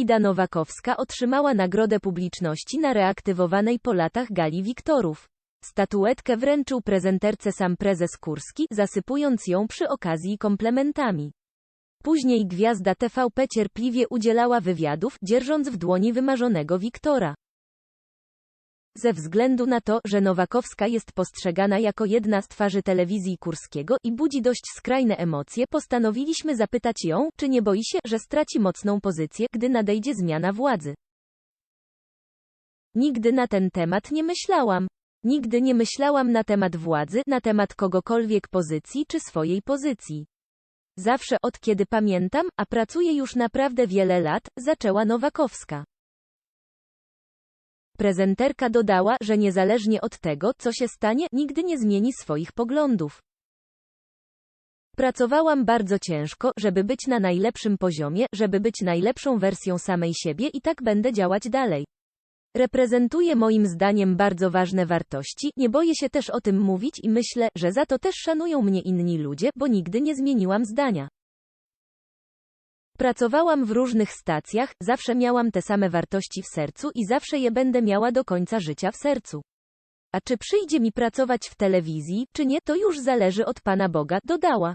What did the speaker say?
Ida Nowakowska otrzymała nagrodę publiczności na reaktywowanej po latach gali Wiktorów. Statuetkę wręczył prezenterce sam prezes Kurski, zasypując ją przy okazji komplementami. Później gwiazda TVP cierpliwie udzielała wywiadów, dzierżąc w dłoni wymarzonego Wiktora. Ze względu na to, że Nowakowska jest postrzegana jako jedna z twarzy telewizji Kurskiego i budzi dość skrajne emocje, postanowiliśmy zapytać ją, czy nie boi się, że straci mocną pozycję, gdy nadejdzie zmiana władzy. Nigdy na ten temat nie myślałam. Nigdy nie myślałam na temat władzy, na temat kogokolwiek pozycji czy swojej pozycji. Zawsze od kiedy pamiętam, a pracuję już naprawdę wiele lat, zaczęła Nowakowska. Prezenterka dodała, że niezależnie od tego, co się stanie, nigdy nie zmieni swoich poglądów. Pracowałam bardzo ciężko, żeby być na najlepszym poziomie, żeby być najlepszą wersją samej siebie i tak będę działać dalej. Reprezentuję moim zdaniem bardzo ważne wartości, nie boję się też o tym mówić i myślę, że za to też szanują mnie inni ludzie, bo nigdy nie zmieniłam zdania. Pracowałam w różnych stacjach, zawsze miałam te same wartości w sercu i zawsze je będę miała do końca życia w sercu. A czy przyjdzie mi pracować w telewizji, czy nie, to już zależy od Pana Boga, dodała.